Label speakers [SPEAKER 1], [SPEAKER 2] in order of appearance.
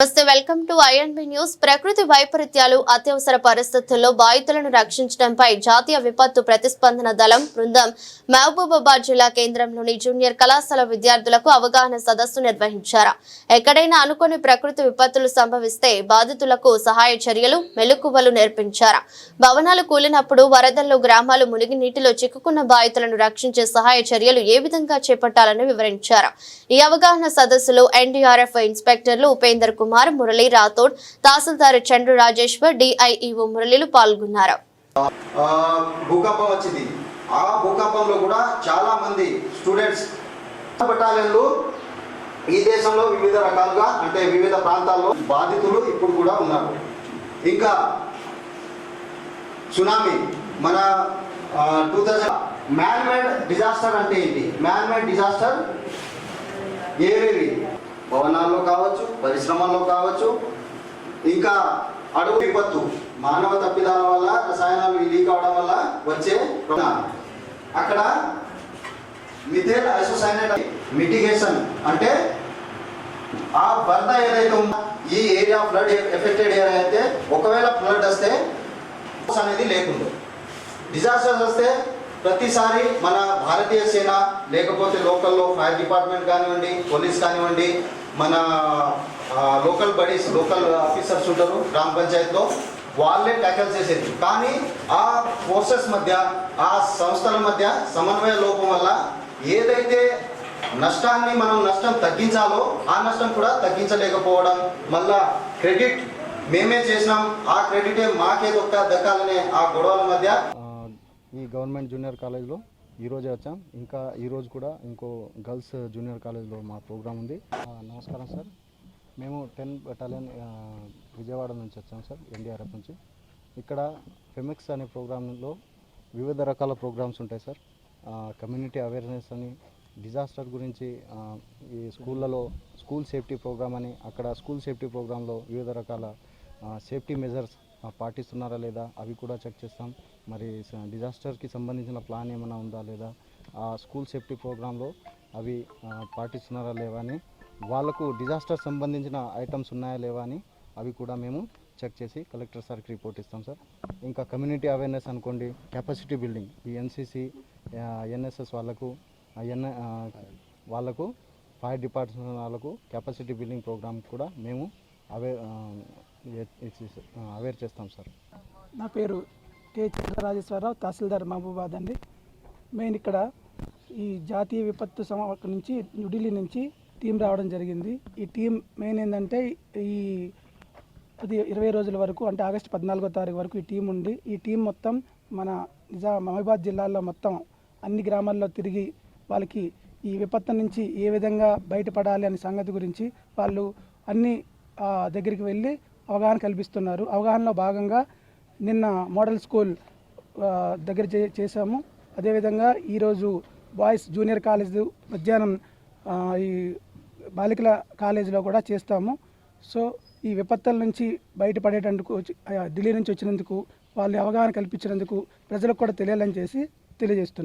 [SPEAKER 1] నమస్తే welcome to INB news. ప్రకృతి వైపరీత్యాలు అత్యవసర పరిస్థితుల్లో బాధితులను రక్షించడంపై జాతీయ విపత్తు ప్రతిస్పందన దళం బృందం మహబూబాబాద్ జిల్లా కేంద్రంలోని జూనియర్ కళాశాల విద్యార్థులకు అవగాహన సదస్సు నిర్వహించారు. ఎక్కడైనా అనుకోని ప్రకృతి విపత్తులు సంభవిస్తే బాధితులకు సహాయ చర్యలు మెలకువలు నేర్పించారు. భవనాలు కూలినప్పుడు వరదల్లో గ్రామాలు మునిగి నీటిలో చిక్కుకున్న బాధితులను రక్షించే సహాయ చర్యలు ఏ విధంగా చేపట్టాలని వివరించారు. ఈ అవగాహన సదస్సులో ఎన్డీఆర్ఎఫ్ ఇన్స్పెక్టర్లు ఉపేందర్ కుమార్ మురళి రాథోడ్ తహసీల్దార్ చంద్ర రాజేశ్వర్ డిఐఈఓ మురళిలు పాల్గొన్నారు.
[SPEAKER 2] భూకంపం వచ్చింది. ఆ భూకంపంలో కూడా చాలా మంది స్టూడెంట్స్ బటాలియన్లు ఈ దేశంలో వివిధ రకాలుగా అంటే వివిధ ప్రాంతాల్లో బాధితులు ఇప్పుడు కూడా ఉన్నారు. ఇంకా సునామీ మన టూ థౌజండ్ మ్యాన్మేడ్ డిజాస్టర్ అంటే ఏంటి? మ్యాన్మేడ్ డిజాస్టర్ ఏవేవి భవనాల్లో కావచ్చు పరిశ్రమల్లో కావచ్చు ఇంకా అడుగు విపత్తు మానవ తప్పిదాల వల్ల రసాయనాలు లీక్ అవడం వల్ల వచ్చే అక్కడ మిథేల్ ఐసోసైనేట్ మిటిగేషన్ అంటే ఆ వరద ఏదైతే ఉందో ఈ ఏరియా ఫ్లడ్ ఎఫెక్టెడ్ ఏరియా అయితే ఒకవేళ ఫ్లడ్ వస్తే అనేది లేకుండా. డిజాస్టర్స్ వస్తే ప్రతిసారి మన భారతీయ సేన లేకపోతే లోకల్లో ఫైర్ డిపార్ట్మెంట్ కానివ్వండి పోలీస్ కానివ్వండి మన లోకల్ బడీస్ లోకల్ ఆఫీసర్స్ ఉంటారు గ్రామ పంచాయత్లో వాళ్ళే ట్యాకల్ చేసేది. కానీ ఆ ఫోర్సెస్ మధ్య ఆ సంస్థల మధ్య సమన్వయ లోపం వల్ల ఏదైతే నష్టాన్ని మనం నష్టం తగ్గించాలో ఆ నష్టం కూడా తగ్గించలేకపోవడం మళ్ళా క్రెడిట్ మేమే చేసినాం ఆ క్రెడిటే మాకే దొక్క దక్కాలనే ఆ గొడవల మధ్య
[SPEAKER 3] ఈ గవర్నమెంట్ జూనియర్ కాలేజ్లో ఈరోజే వచ్చాం. ఇంకా ఈరోజు కూడా ఇంకో గర్ల్స్ జూనియర్ కాలేజ్లో మా ప్రోగ్రామ్ ఉంది. నమస్కారం సార్. మేము టెన్ బెటాలియన్ విజయవాడ నుంచి వచ్చాం సార్ ఎన్డీఆర్ఎఫ్ నుంచి. ఇక్కడ ఫెమిక్స్ అనే ప్రోగ్రాంలో వివిధ రకాల ప్రోగ్రామ్స్ ఉంటాయి సార్. కమ్యూనిటీ అవేర్నెస్ అని డిజాస్టర్ గురించి ఈ స్కూళ్ళలో స్కూల్ సేఫ్టీ ప్రోగ్రామ్ అని అక్కడ స్కూల్ సేఫ్టీ ప్రోగ్రాంలో వివిధ రకాల సేఫ్టీ మెజర్స్ పాటిస్తున్నారా లేదా అవి కూడా చెక్ చేస్తాం. మరి డిజాస్టర్కి సంబంధించిన ప్లాన్ ఏమైనా ఉందా లేదా? ఆ స్కూల్ సేఫ్టీ ప్రోగ్రాంలో అవి పాటిస్తున్నారా లేవా అని వాళ్ళకు డిజాస్టర్ సంబంధించిన ఐటమ్స్ ఉన్నాయా లేవా అని అవి కూడా మేము చెక్ చేసి కలెక్టర్ సార్కి రిపోర్ట్ ఇస్తాం సార్ ఇంకా కమ్యూనిటీ అవేర్నెస్ అనుకోండి కెపాసిటీ బిల్డింగ్ ఈ ఎన్సీసీ ఎన్ఎస్ఎస్ వాళ్ళకు ఎన్ వాళ్ళకు ఫైర్ డిపార్ట్మెంట్ వాళ్ళకు కెపాసిటీ బిల్డింగ్ ప్రోగ్రామ్ కూడా మేము అవే అవేర్ చేస్తాం సార్
[SPEAKER 4] నా పేరు కె. చంద్రరాజేశ్వరరావు తహసీల్దార్ మహబూబాద్ అండి. మెయిన్ ఇక్కడ ఈ జాతీయ విపత్తు సమా నుంచి న్యూఢిల్లీ నుంచి టీం రావడం జరిగింది. ఈ టీం మెయిన్ ఏంటంటే ఈ అది ఇరవై రోజుల వరకు అంటే ఆగస్టు పద్నాలుగో తారీఖు వరకు ఈ టీం ఉంది ఈ టీం మొత్తం మన నిజా మహబాద్ జిల్లాలో మొత్తం అన్ని గ్రామాల్లో తిరిగి వాళ్ళకి ఈ విపత్తు నుంచి ఏ విధంగా బయటపడాలి అనే సంగతి గురించి వాళ్ళు అన్ని దగ్గరికి వెళ్ళి అవగాహన కల్పిస్తున్నారు. అవగాహనలో భాగంగా నిన్న మోడల్ స్కూల్ దగ్గర చే చేశాము. అదేవిధంగా ఈరోజు బాయ్స్ జూనియర్ కాలేజ్ మధ్యాహ్నం ఈ బాలికల కాలేజీలో కూడా చేస్తాము. సో ఈ విపత్తుల నుంచి బయటపడేటందుకు వచ్చి- ఢిల్లీ నుంచి వచ్చినందుకు వాళ్ళని అవగాహన కల్పించినందుకు ప్రజలకు కూడా తెలియాలని చేసి తెలియజేస్తున్నాను